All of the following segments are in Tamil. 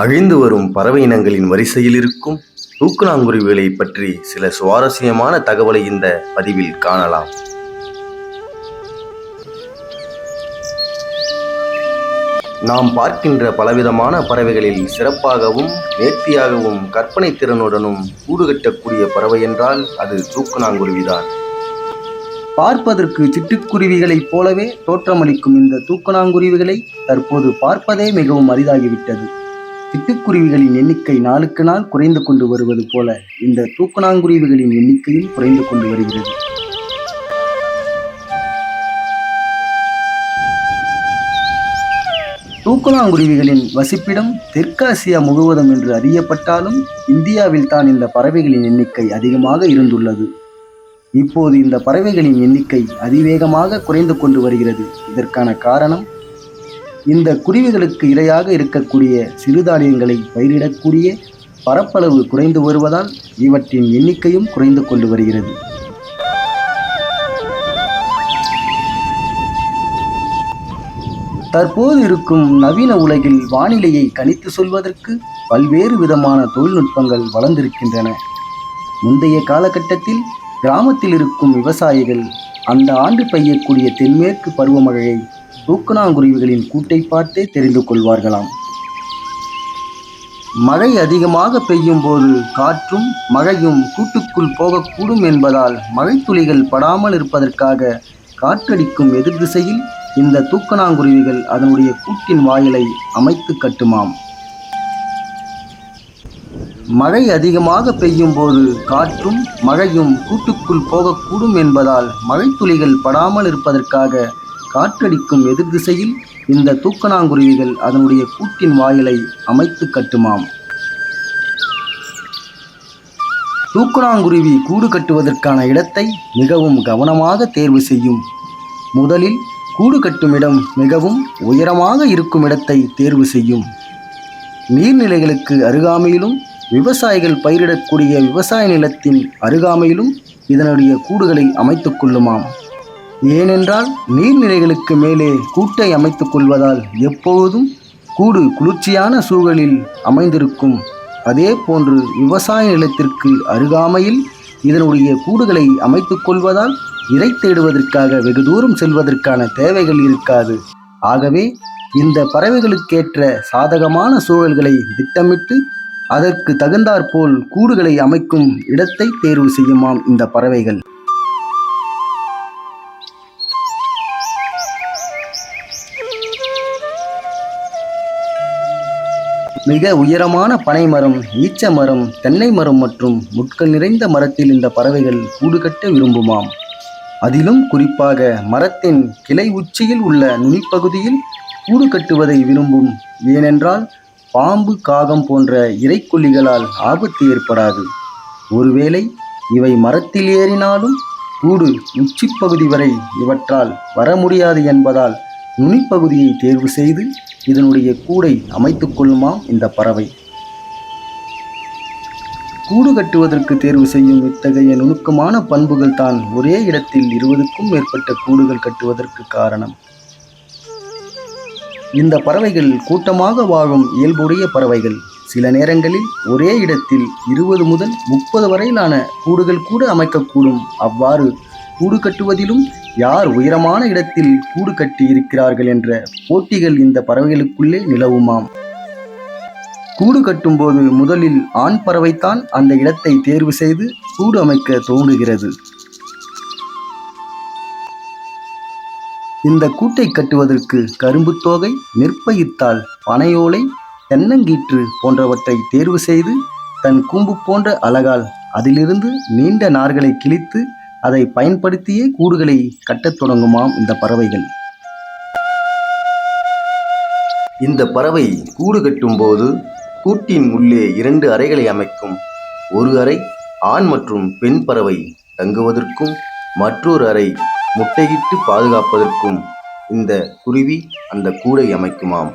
அழிந்து வரும் பறவை இனங்களின் வரிசையில் இருக்கும் தூக்குநாங்குருவிகளை பற்றி சில சுவாரஸ்யமான தகவலை இந்த பதிவில் காணலாம். நாம் பார்க்கின்ற பலவிதமான பறவைகளில் சிறப்பாகவும் நேர்த்தியாகவும் கற்பனை திறனுடனும் கூடு கட்டக்கூடிய பறவை என்றால் அது தூக்கணாங்குருவிதான் பார்ப்பதற்கு சிட்டுக்குருவிகளைப் போலவே தோற்றமளிக்கும் இந்த தூக்கணாங்குருவிகளை தற்போது பார்ப்பதே மிகவும் அரிதாகிவிட்டது. சிட்டுக்குருவிகளின் எண்ணிக்கை நாளுக்கு நாள் குறைந்து கொண்டு வருவது போல இந்த தூக்கணாங்குருவிகளின் எண்ணிக்கையும் குறைந்து கொண்டு வருகிறது. தூக்கணாங்குருவிகளின் வசிப்பிடம் தெற்காசியா முழுவதும் என்று அறியப்பட்டாலும் இந்தியாவில் தான் இந்த பறவைகளின் எண்ணிக்கை அதிகமாக இருந்துள்ளது. இப்போது இந்த பறவைகளின் எண்ணிக்கை அதிவேகமாக குறைந்து கொண்டு வருகிறது. இதற்கான காரணம் இந்த குருவிகளுக்கு இரையாக இருக்கக்கூடிய சிறுதானியங்களை பயிரிடக்கூடிய பரப்பளவு குறைந்து வருவதால் இவற்றின் எண்ணிக்கையும் குறைந்து கொண்டு வருகிறது. தற்போது இருக்கும் நவீன உலகில் வானிலையை கணித்து சொல்வதற்கு பல்வேறு விதமான தொழில்நுட்பங்கள் வளர்ந்திருக்கின்றன. முந்தைய காலகட்டத்தில் கிராமத்தில் இருக்கும் விவசாயிகள் அந்த ஆண்டு பெய்யக்கூடிய தென்மேற்கு பருவமழையை தூக்கணாங்குருவிகளின் கூட்டை பார்த்தே தெரிந்து கொள்வார்களாம். மழை அதிகமாக பெய்யும் போது காற்றும் மழையும் கூட்டுக்குள் போகக்கூடும் என்பதால் மழைத்துளிகள் படாமல் இருப்பதற்காக காற்றடிக்கும் எதிர் திசையில் இந்த தூக்கணாங்குருவிகள் அதனுடைய கூட்டின் வாயிலை அமைத்து கட்டுமாம். மழை அதிகமாக பெய்யும் போது காற்றும் மழையும் கூட்டுக்குள் போகக்கூடும் என்பதால் மழைத்துளிகள் படாமல் இருப்பதற்காக காற்றடிக்கும் எதிர் திசையில் இந்த தூக்கணாங்குருவிகள் அதனுடைய கூட்டின் வாயிலை அமைத்து கட்டுமாம். தூக்கணாங்குருவி கூடு கட்டுவதற்கான இடத்தை மிகவும் கவனமாக தேர்வு செய்யும். முதலில் கூடு கட்டும் இடம் மிகவும் உயரமாக இருக்கும் இடத்தை தேர்வு செய்யும். நீர்நிலைகளுக்கு அருகாமையிலும் விவசாயிகள் பயிரிடக்கூடிய விவசாய நிலத்தின் அருகாமையிலும் இதனுடைய கூடுகளை அமைத்துக் கொள்ளுமாம். ஏனென்றால் நீர்நிலைகளுக்கு மேலே கூட்டை அமைத்துக் கொள்வதால் எப்பொழுதும் கூடு குளிர்ச்சியான சூழலில் அமைந்திருக்கும். அதே போன்று விவசாய நிலத்திற்கு அருகாமையில் இதனுடைய கூடுகளை அமைத்துக் கொள்வதால் இறை தேடுவதற்காக வெகு தூரம் செல்வதற்கான தேவைகள் இருக்காது. ஆகவே இந்த பறவைகளுக்கேற்ற சாதகமான சூழல்களை திட்டமிட்டு அதற்கு தகுந்தாற்போல் கூடுகளை அமைக்கும் இடத்தை தேர்வு செய்யுமாம் இந்த பறவைகள். மிக உயரமான பனை மரம் ஈச்ச மரம் தென்னை மரம் மற்றும் முட்கள் நிறைந்த மரத்தில் இந்த பறவைகள் கூடு கட்ட விரும்புமாம். அதிலும் குறிப்பாக மரத்தின் கிளை உச்சியில் உள்ள நுனிப்பகுதியில் கூடு கட்டுவதை விரும்பும். ஏனென்றால் பாம்பு காகம் போன்ற இறைக்கொல்லிகளால் ஆபத்து ஏற்படாது. ஒருவேளை இவை மரத்தில் ஏறினாலும் கூடு உச்சிப்பகுதி வரை இவற்றால் வர முடியாது என்பதால் நுனிப்பகுதியை தேர்வு செய்து இதனுடைய கூடை அமைத்துக் கொள்ளுமாம் இந்த பறவை? கூடு கட்டுவதற்கு தேர்வு செய்யும் இத்தகைய நுணுக்கமான பண்புகள் தான் ஒரே இடத்தில் இருபதுக்கும் மேற்பட்ட கூடுகள் கட்டுவதற்கு காரணம். இந்த பறவைகள் கூட்டமாக வாழும் இயல்புடைய பறவைகள். சில நேரங்களில் ஒரே இடத்தில் இருபது முதல் முப்பது வரையிலான கூடுகள் கூட அமைக்கக்கூடும். அவ்வாறு கூடு கட்டுவதிலும் யார் உயரமான இடத்தில் கூடு கட்டி இருக்கிறார்கள் என்ற போட்டிகள் இந்த பறவைகளுக்குள்ளே நிலவுமாம். கூடு கட்டும்போது முதலில் ஆண் பறவைத்தான் அந்த இடத்தை தேர்வு செய்து கூடு அமைக்க தோன்றுகிறது. இந்த கூட்டை கட்டுவதற்கு கரும்புத் தோகை நெற்பயிர்த்தால் பனையோலை தென்னங்கீற்று போன்றவற்றை தேர்வு செய்து தன் கூம்பு போன்ற அலகால் அதிலிருந்து நீண்ட நார்களை கிழித்து அதை பயன்படுத்தியே கூடுகளை கட்டத் தொடங்குமாம் இந்த பறவைகள். இந்த பறவை கூடு கட்டும்போது கூட்டின் உள்ளே இரண்டு அறைகளை அமைக்கும். ஒரு அறை ஆண் மற்றும் பெண் பறவை தங்குவதற்கும் மற்றொரு அறை முட்டையிட்டு பாதுகாப்பதற்கும் இந்த குருவி அந்த கூடை அமைக்குமாம்.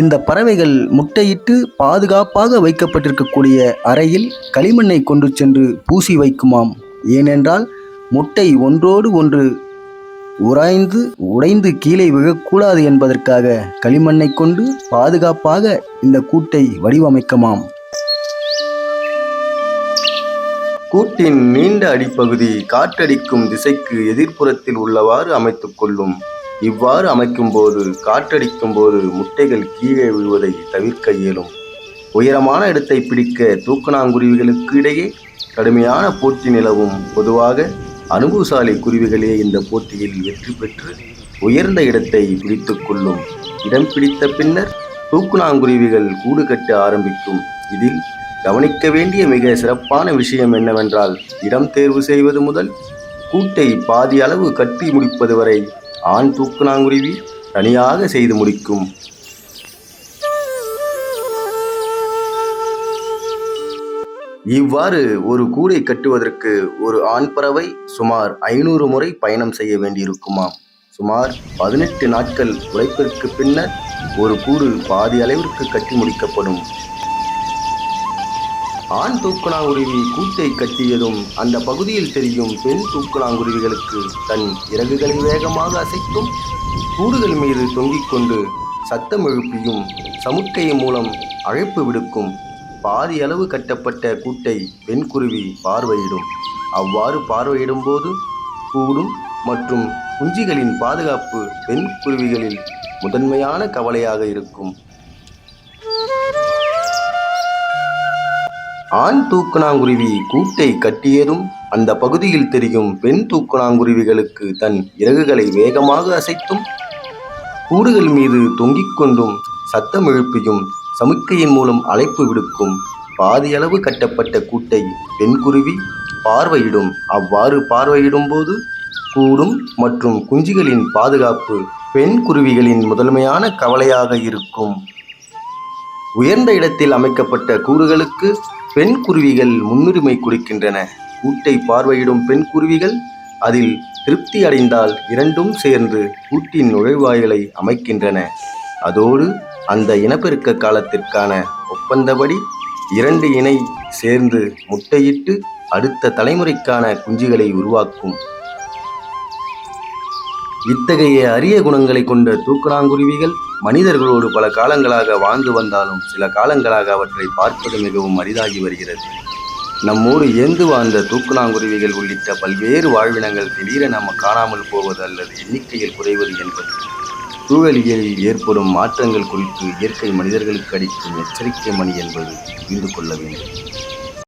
இந்த பறவைகள் முட்டையிட்டு பாதுகாப்பாக வைக்கப்பட்டிருக்கக்கூடிய அறையில் களிமண்ணை கொண்டு சென்று பூசி வைக்குமாம். ஏனென்றால் முட்டை ஒன்றோடு ஒன்று உராய்ந்து உடைந்து கீழே விழக்கூடாது என்பதற்காக களிமண்ணை கொண்டு பாதுகாப்பாக இந்த கூட்டை வடிவமைக்கமாம். கூட்டின் நீண்ட அடிப்பகுதி காற்றடிக்கும் திசைக்கு எதிர்ப்புறத்தில் உள்ளவாறு அமைத்துக் கொள்ளும். இவ்வாறு அமைக்கும்போது காற்றடிக்கும் போது முட்டைகள் கீழே விழுவதை தவிர்க்க இயலும். உயரமான இடத்தை பிடிக்க தூக்கணாங்குருவிகளுக்கு இடையே கடுமையான போட்டி நிலவும். பொதுவாக அனுபவசாலி குருவிகளே இந்த போட்டியில் வெற்றி பெற்று உயர்ந்த இடத்தை பிடித்து கொள்ளும். இடம் பிடித்த பின்னர் தூக்குநாங்குருவிகள் கூடு கட்ட ஆரம்பிக்கும். இதில் கவனிக்க வேண்டிய மிக சிறப்பான விஷயம் என்னவென்றால் இடம் தேர்வு செய்வது முதல் கூட்டை பாதி அளவு கட்டி முடிப்பது வரை ஆண் தூக்குநாங்குருவி தனியாக செய்து முடிக்கும். இவ்வாறு ஒரு கூடை கட்டுவதற்கு ஒரு ஆண் பறவை சுமார் ஐநூறு முறை பயணம் செய்ய வேண்டியிருக்குமாம். சுமார் பதினெட்டு நாட்கள் உழைப்பிற்கு பின்னர் ஒரு கூடு பாதி அளவிற்கு கட்டி முடிக்கப்படும். ஆண் தூக்குநாங்குருவி கூட்டை கட்டியதும் அந்த பகுதியில் தெரியும் பெண் தூக்குநாங்குருவிகளுக்கு தன் இறகுகளை வேகமாக அசைத்தும் கூடுகள் மீது தொங்கிக் கொண்டு சத்தம் எழுப்பியும் சமுக்கை மூலம் அழைப்பு விடுக்கும் பாதி அளவு கட்டப்பட்ட கூட்டை பெண்குருவி பார்வையிடும். அவ்வாறு பார்வையிடும் போது கூடும் மற்றும் குஞ்சிகளின் பாதுகாப்பு பெண் குருவிகளில் முதன்மையான கவலையாக இருக்கும். ஆண் தூக்குநாங்குருவி கூட்டை கட்டியதும் அந்த பகுதியில் தெரியும் பெண் தூக்குநாங்குருவிகளுக்கு தன் இறகுகளை வேகமாக அசைத்தும் கூடுகள் மீது தொங்கிக் கொண்டும் சத்தம் எழுப்பியும் சமிக்கையின் மூலம் அழைப்பு விடுக்கும் பாதியளவு கட்டப்பட்ட கூட்டை பெண்குருவி பார்வையிடும். அவ்வாறு பார்வையிடும் போது கூடும் மற்றும் குஞ்சுகளின் பாதுகாப்பு பெண் குருவிகளின் முதன்மையான கவலையாக இருக்கும். உயர்ந்த இடத்தில் அமைக்கப்பட்ட கூடுகளுக்கு பெண் குருவிகள் முன்னுரிமை கொடுக்கின்றன. கூட்டை பார்வையிடும் பெண் குருவிகள் அதில் திருப்தி அடைந்தால் இரண்டும் சேர்ந்து கூட்டின் நுழைவாயிலை அமைக்கின்றன. அதோடு அந்த இனப்பெருக்க காலத்திற்கான ஒப்பந்தபடி இரண்டு இணை சேர்ந்து முட்டையிட்டு அடுத்த தலைமுறைக்கான குஞ்சுகளை உருவாக்கும் இத்தகைய அரிய குணங்களை கொண்ட தூக்கணாங்குருவிகள் மனிதர்களோடு பல காலங்களாக வாழ்ந்து வந்தாலும் சில காலங்களாக அவற்றை பார்ப்பது மிகவும் அரிதாகி வருகிறது. நம்மோடு ஏந்து வாழ்ந்த தூக்குநாங்குருவிகள் உள்ளிட்ட பல்வேறு வாழ்வினங்கள் திடீரென நம்ம காணாமல் போவது அல்லது எண்ணிக்கையில் குறைவது என்பது சூழலியலில் ஏற்படும் மாற்றங்கள் குறித்து இயற்கை மனிதர்களுக்கு அடிக்கும் எச்சரிக்கை மணி என்பது புரிந்து கொள்ள வேண்டும்.